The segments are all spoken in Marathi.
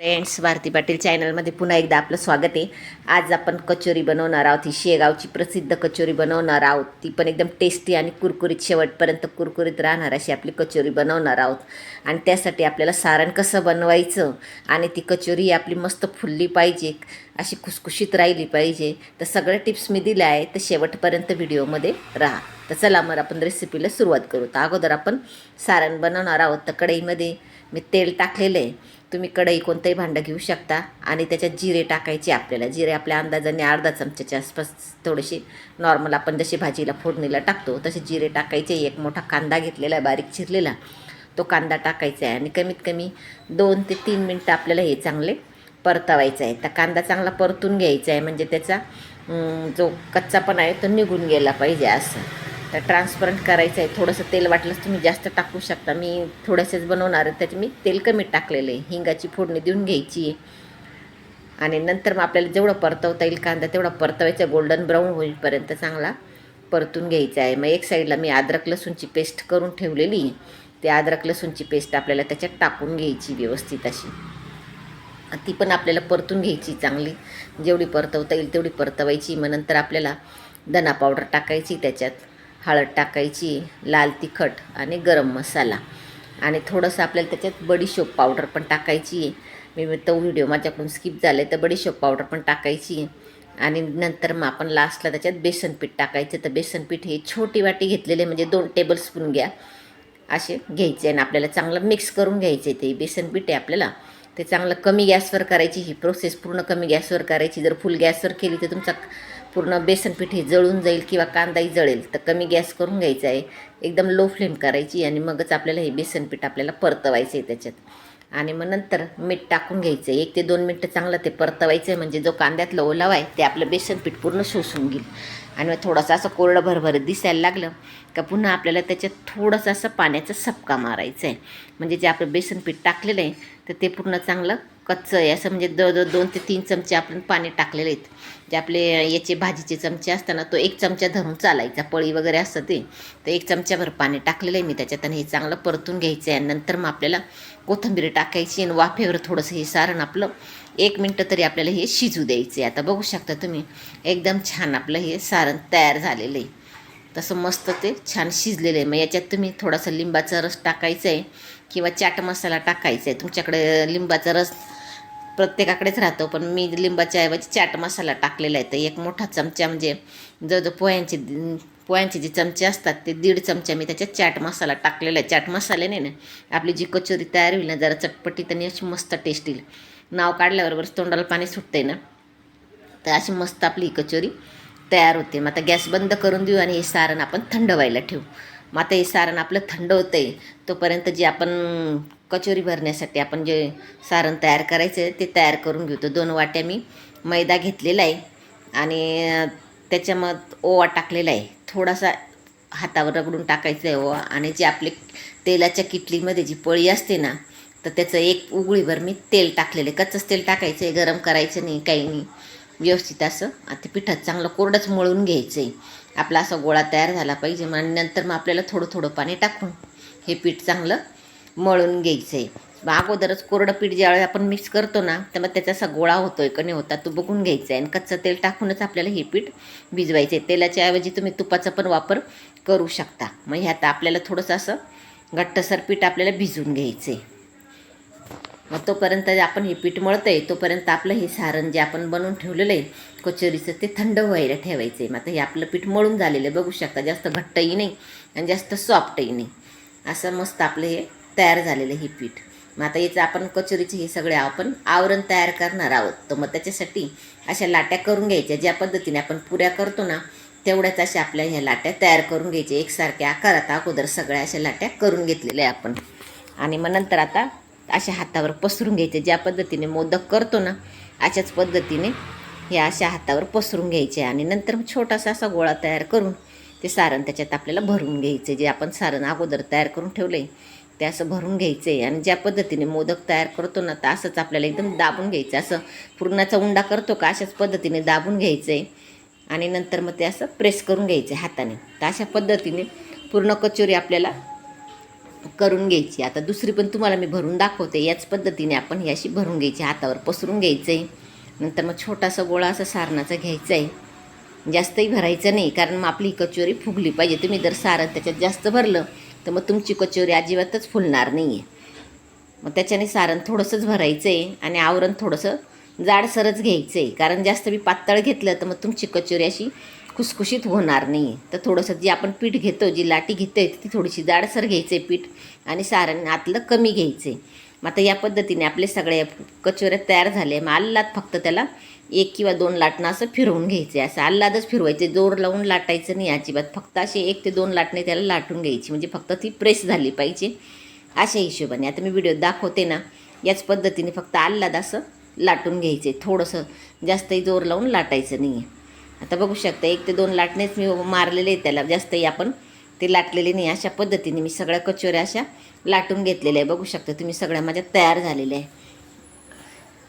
फ्रेंड्स भारती पाटील चॅनलमध्ये पुन्हा एकदा आपलं स्वागत आहे. आज आपण कचोरी बनवणार आहोत. ही शेगावची प्रसिद्ध कचोरी बनवणार आहोत. ती पण एकदम टेस्टी आणि कुरकुरीत शेवटपर्यंत कुरकुरीत राहणार अशी आपली कचोरी बनवणार आहोत. आणि त्यासाठी आपल्याला सारण कसं बनवायचं आणि ती कचोरी आपली मस्त फुलली पाहिजे अशी खुसखुशीत राहिली पाहिजे. तर सगळ्या टिप्स मी दिल्या आहे तर शेवटपर्यंत व्हिडिओमध्ये राहा. तर चला मग आपण रेसिपीला सुरुवात करू. तर अगोदर आपण सारण बनवणार आहोत. तर कढईमध्ये मी तेल टाकलेलं आहे. तुम्ही कढई कोणतंही भांडं घेऊ शकता आणि त्याच्यात जिरे टाकायचे आपल्याला. जिरे आपल्या अंदाजाने अर्धा चमच्याच्या आसपास थोडेसे नॉर्मल आपण जशी भाजीला फोडणीला टाकतो तसे जिरे टाकायचे. एक मोठा कांदा घेतलेला आहे बारीक चिरलेला. तो कांदा टाकायचा आहे आणि कमीत कमी दोन ते तीन मिनटं आपल्याला हे चांगले परतवायचं आहे. तर कांदा चांगला परतून घ्यायचा आहे. म्हणजे त्याचा जो कच्चापणा आहे तो निघून गेला पाहिजे असं. तर ट्रान्सपरंट करायचं आहे थोडंसं तेल वाटलंच तुम्ही जास्त टाकू शकता. मी थोडंसंच बनवणार आहे. त्याचे मी तेल कमी टाकलेलं आहे. हिंगाची फोडणी देऊन घ्यायची आहे. आणि नंतर मग आपल्याला जेवढं परतवता येईल कांदा तेवढा परतवायचा. गोल्डन ब्राऊन होईपर्यंत चांगला परतून घ्यायचा आहे. मग एक साईडला मी अद्रक लसूणची पेस्ट करून ठेवलेली आहे. ते अद्रक लसूणची पेस्ट आपल्याला त्याच्यात टाकून घ्यायची व्यवस्थित अशी. ती पण आपल्याला परतून घ्यायची चांगली. जेवढी परतवता येईल तेवढी परतवायची. मग नंतर आपल्याला धना पावडर टाकायची त्याच्यात. हळद टाकायची लाल तिखट आणि गरम मसाला. आणि थोडंसं आपल्याला त्याच्यात बडीशोप पावडर पण टाकायची. मी तो व्हिडिओ माझ्याकडून स्किप झाले तर बडीशोप पावडर पण टाकायची. आणि नंतर मग आपण लास्टला त्याच्यात बेसन पीठ टाकायचं. तर बेसन पीठ हे छोटी वाटी घेतलेले म्हणजे दोन टेबलस्पून घ्या. असे घ्यायचे आणि आपल्याला चांगलं मिक्स करून घ्यायचे ते. बेसन पीठ आहे आपल्याला. ते चांगलं कमी गॅसवर करायची. ही प्रोसेस पूर्ण कमी गॅसवर करायची. जर फुल गॅसवर केली तर तुमचा पूर्ण बेसनपीठ हे जळून जाईल किंवा कांदाही जळेल तर कमी गॅस करून घ्यायचा आहे. एकदम लो फ्लेम करायची आणि मगच आपल्याला हे बेसनपीठ आपल्याला परतवायचं आहे त्याच्यात. आणि मग नंतर मीठ टाकून घ्यायचं आहे. एक ते दोन मिनटं चांगलं ते परतवायचं आहे. म्हणजे जो कांद्यातला ओलावा आहे ते आपलं बेसनपीठ पूर्ण शोषून घेईल. आणि मग थोडंसं असं कोरडं भरभरत दिसायला लागलं का पुन्हा आपल्याला त्याच्यात थोडंसं असं पाण्याचा सपका मारायचा आहे. म्हणजे जे आपलं बेसनपीठ टाकलेलं आहे तर ते पूर्ण चांगलं कच्चं आहे. असं म्हणजे द दोन ते तीन चमचे आपण पाणी टाकलेले आहेत. जे आपले याचे भाजीचे चमचे असताना तो एक चमचा धरून चालायचा. पळी वगैरे असतं ते. तर एक चमच्याभर पाणी टाकलेलं आहे मी त्याच्यात आणि हे चांगलं परतून घ्यायचं आहे. नंतर मग आपल्याला कोथिंबीर टाकायची आणि वाफेवर थोडंसं हे सारण आपलं एक मिनटं तरी आपल्याला हे शिजू द्यायचं आहे आता बघू शकता तुम्ही एकदम छान आपलं हे सारण तयार झालेलं आहे. तसं मस्त ते छान शिजलेलं आहे. मग याच्यात तुम्ही थोडासा लिंबाचा रस टाकायचा आहे किंवा चाट मसाला टाकायचा आहे. तुमच्याकडे लिंबाचा रस प्रत्येकाकडेच राहतो पण मी लिंबाच्या ऐवजी चाट मसाला टाकलेला आहे. तर एक मोठा चमचा म्हणजे जवळजवळ पोह्यांचे पोह्यांचे जे चमचे असतात ते दीड चमचा मी त्याच्यात चाट मसाला टाकलेला आहे. चाट मसाल्याने ना आपली जी कचोरी तयार होईल ना जरा चटपटीत आणि अशी मस्त टेस्ट येईल. नाव काढल्याबरोबर तोंडाला पाणी सुटतंय ना. तर अशी मस्त आपली ही कचोरी तयार होते. मग आता गॅस बंद करून देऊ आणि हे सारण आपण थंड व्हायला ठेवू. मग आता हे सारण आपलं थंड होतं आहे तोपर्यंत जे आपण कचोरी भरण्यासाठी आपण जे सारण तयार करायचं आहे ते तयार करून घेतो. दोन वाट्या मी मैदा घेतलेला आहे आणि त्याच्यामध ओवा टाकलेला आहे. थोडासा हातावर रगडून टाकायचं आहे ओवा आणि जे आपले तेलाच्या किटलीमध्ये जी पळी असते ना तर त्याचं एक उगळीभर मी तेल टाकलेलं आहे. कच्चंच तेल टाकायचं आहे गरम करायचं नाही काही नाही. व्यवस्थित असं आता पिठात चांगलं कोरडंच मळून घ्यायचं आहे. आपला असा गोळा तयार झाला पाहिजे मग नंतर मग आपल्याला थोडं थोडं पाणी टाकून हे पीठ चांगलं मळून घ्यायचं. आहे अगोदरच कोरडं पीठ ज्यावेळेस आपण मिक्स करतो ना तर मग त्याचा असा गोळा होतो आहे का नाही होता तो बघून घ्यायचा आहे. आणि कच्चं तेल टाकूनच आपल्याला हे पीठ भिजवायचं आहे. तेलाच्या ऐवजी तुम्ही तुपाचा पण वापर करू शकता. मग ह्यात आपल्याला थोडंसं असं घट्टसर पीठ आपल्याला भिजवून घ्यायचं आहे मग तोपर्यंत जे आपण हे पीठ मळतं आहे तोपर्यंत आपलं हे सारण जे आपण बनवून ठेवलेलं आहे कचोरीचं ते थंड व्हायला ठेवायचं आहे मग आता हे आपलं पीठ मळून झालेलं आहे. बघू शकता जास्त घट्टही नाही आणि जास्त सॉफ्टही नाही. असं मस्त आपलं हे तयार झालेलं आहे हे पीठ. मग आता याचं आपण कचोरीचे हे सगळे आपण आवरण तयार करणार आहोत. तर मग त्याच्यासाठी अशा लाट्या करून घ्यायच्या. ज्या पद्धतीने आपण पुऱ्या करतो ना तेवढ्याच अशा आपल्या ह्या लाट्या तयार करून घ्यायच्या. एकसारख्या आकारात अगोदर सगळ्या अशा लाट्या करून घेतलेल्या आहे आपण. आणि मग नंतर आता अशा हातावर पसरून घ्यायचे ज्या पद्धतीने मोदक करतो ना अशाच पद्धतीने हे अशा हातावर पसरून घ्यायचे आणि नंतर मग छोटासा असा गोळा तयार करून ते सारण त्याच्यात आपल्याला भरून घ्यायचे. जे आपण सारण अगोदर तयार करून ठेवलं आहे ते असं भरून घ्यायचं आहे आणि ज्या पद्धतीने मोदक तयार करतो ना तर असंच आपल्याला एकदम दाबून घ्यायचं. असं पुरणाचा उंडा करतो का अशाच पद्धतीने दाबून घ्यायचं. आहे आणि नंतर मग ते असं प्रेस करून घ्यायचं आहे हाताने. तर अशा पद्धतीने पूर्ण कचोरी आपल्याला करून घ्यायची. आता दुसरी पण तुम्हाला मी भरून दाखवते. याच पद्धतीने आपण ही अशी भरून घ्यायची हातावर पसरून घ्यायचं. आहे नंतर मग छोटासा गोळा असा सारणाचा घ्यायचा आहे जास्तही भरायचं नाही कारण मग आपली कचोरी फुगली पाहिजे. तुम्ही जर सारण त्याच्यात जास्त भरलं तर मग तुमची कचोरी अजिबातच फुलणार नाही आहे मग त्याच्याने सारण थोडंसंच भरायचं आहे आणि आवरण थोडंसं जाडसरच घ्यायचं आहे कारण जास्त मी पातळ घेतलं तर मग तुमची कचोरी अशी खुसखुशीत होणार नाही आहे तर थोडंसं जी आपण पीठ घेतो जी लाटी घेतो आहे ती थोडीशी जाडसर घ्यायचं आहे पीठ आणि सारण आतलं कमी घ्यायचं आहे मग आता या पद्धतीने आपले सगळे कचोऱ्या तयार झाले. मग आल्लात फक्त त्याला एक किंवा दोन लाटणं असं फिरवून घ्यायचे. असं अल्लादच फिरवायचे. जोर लावून लाटायचं नाही अजिबात. फक्त असे एक ते दोन लाटणे त्याला लाटून घ्यायची. म्हणजे फक्त ती प्रेस झाली पाहिजे. अशा हिशोबाने. आता मी व्हिडिओ दाखवते ना याच पद्धतीने फक्त अल्लाद असं लाटून घ्यायचे. थोडंसं जास्तही जोर लावून लाटायचं नाही आहे आता बघू शकता एक ते दोन लाटणेच मी मारलेले आहे त्याला. जास्तही आपण ते लाटलेले नाही. अशा पद्धतीने मी सगळ्या कचोऱ्या अशा लाटून घेतलेल्या आहे बघू शकता तुम्ही सगळ्या माझ्या तयार झालेल्या आहे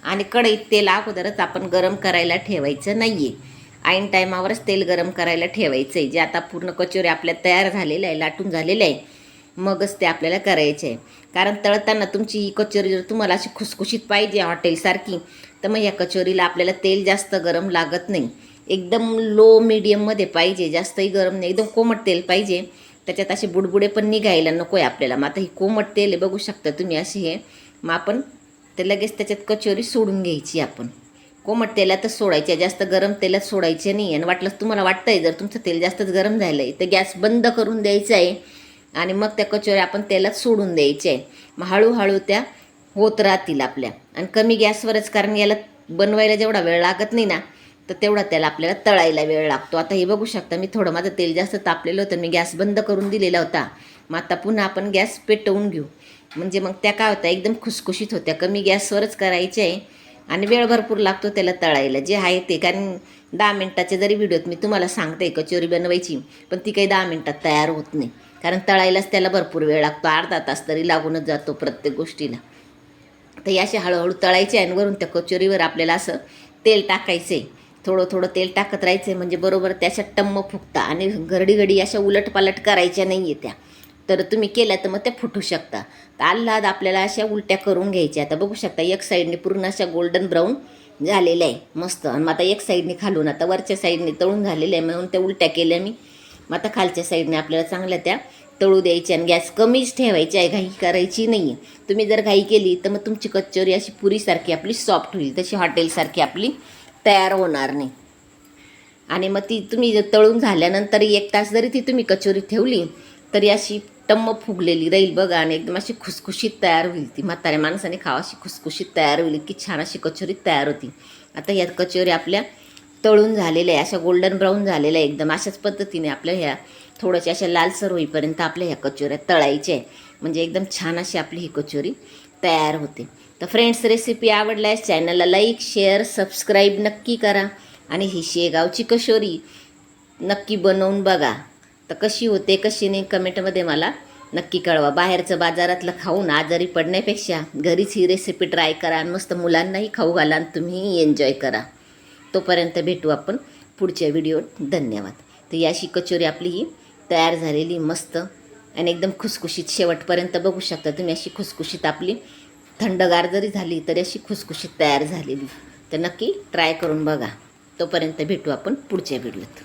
आणि कढईत तेल अगोदरच आपण गरम करायला ठेवायचं नाही आहे ऐन टायमावरच तेल गरम करायला ठेवायचं आहे जे आता पूर्ण कचोरी आपल्या तयार झालेलं आहे लाटून झालेलं आहे मगच ते आपल्याला करायचे आहे. कारण तळताना तुमची ही कचोरी जर तुम्हाला अशी खुसखुशीत पाहिजे हॉटेलसारखी तर मग या कचोरीला आपल्याला तेल जास्त गरम लागत नाही. एकदम लो मीडियममध्ये पाहिजे. जास्तही गरम नाही. एकदम कोमट तेल पाहिजे. त्याच्यात असे बुडबुडे पण निघायला नको आहे आपल्याला. मग आता ही कोमट तेल आहे बघू शकता तुम्ही अशी हे. मग आपण तर लगेच त्याच्यात कचोरी सोडून घ्यायची आपण. कोमट तेलातच सोडायची आहे जास्त गरम तेलात सोडायचे नाही. आणि वाटलंच तुम्हाला वाटतंय जर तुमचं तेल जास्तच गरम झालं आहे तर गॅस बंद करून द्यायचं आहे. आणि मग त्या कचोऱ्या आपण तेलात सोडून द्यायच्या आहे. मग हळूहळू त्या होत राहतील आपल्या. आणि कमी गॅसवरच कारण याला बनवायला जेवढा वेळ लागत नाही ना तर तेवढा त्याला आपल्याला तळायला वेळ लागतो. आता हे बघू शकता मी थोडं माझं तेल जास्त तापलेलं होतं मी गॅस बंद करून दिलेला होता. मग आता पुन्हा आपण गॅस पेटवून घेऊ. म्हणजे मग त्या काय होत्या एकदम खुसखुशीत होत्या. कमी गॅसवरच करायचे आहे आणि वेळ भरपूर लागतो त्याला तळायला. जे आहे ते कारण दहा मिनटाचे जरी व्हिडिओत मी तुम्हाला सांगते कचोरी बनवायची पण ती काही दहा मिनटात तयार होत नाही. कारण तळायलाच त्याला भरपूर वेळ लागतो. अर्धा तास तरी लागूनच जातो प्रत्येक गोष्टीला. तर या असे हळूहळू तळायचे आणि वरून त्या कचोरीवर आपल्याला असं तेल टाकायचं. आहे थोडं थोडं तेल टाकत राहायचं. आहे म्हणजे बरोबर त्याच्या टम्म फुगता आणि घडी घडी अशा उलटपालट करायच्या नाही आहे त्या. तर तुम्ही केल्या तर मग त्या फुटू शकता. तर आल्हाद आपल्याला अशा उलट्या करून घ्यायच्या. आता बघू शकता एक साईडने पूर्ण अशा गोल्डन ब्राऊन झालेल्या आहे. मस्त. आणि मग आता एक साईडने खालून आता वरच्या साईडने तळून झालेलं आहे. म्हणून त्या उलट्या केल्या मी. मग आता खालच्या साईडने आपल्याला चांगल्या त्या तळू द्यायच्या आणि गॅस कमीच ठेवायची आहे. घाई करायची नाही आहे तुम्ही जर घाई केली तर मग तुमची कचोरी अशी पुरीसारखी आपली सॉफ्ट होईल. तशी हॉटेलसारखी आपली तयार होणार नाही. आणि मग ती तुम्ही जर तळून झाल्यानंतर एक तास जरी ती तुम्ही कचोरी ठेवली तरी अशी टम्म फुगलेली राहील बघा आणि एकदम अशी खुसखुशीत तयार होईल ती. म्हाताऱ्या माणसाने खावा अशी खुसखुशीत तयार होईल. की छान अशी कचोरी तयार होती. आता ह्या कचोरी आपल्या तळून झालेल्या आहे अशा गोल्डन ब्राऊन झालेल्या आहे एकदम अशाच पद्धतीने आपल्या ह्या थोड्याशा अशा लालसर होईपर्यंत आपल्या ह्या कचोऱ्या तळायच्या आहे म्हणजे एकदम छान अशी आपली ही कचोरी तयार होते. तर फ्रेंड्स रेसिपी आवडल्यास चॅनलला लाईक शेअर सबस्क्राईब नक्की करा. आणि ही शेगावची कचोरी नक्की बनवून बघा. तर कशी होते कशी नाही कमेंटमध्ये मला नक्की कळवा. बाहेरचं बाजारातलं खाऊन आजारी पडण्यापेक्षा घरीच ही रेसिपी ट्राय करा आणि मस्त मुलांनाही खाऊ घाला आणि तुम्हीही एन्जॉय करा. तोपर्यंत भेटू आपण पुढच्या व्हिडिओत धन्यवाद. तर ही अशी कचोरी आपली ही तयार झालेली मस्त आणि एकदम खुसखुशीत शेवटपर्यंत बघू शकता तुम्ही अशी खुसखुशीत आपली. थंडगार जरी झाली तरी अशी खुसखुशीत तयार झालेली. तर नक्की ट्राय करून बघा. तोपर्यंत भेटू आपण पुढच्या व्हिडिओत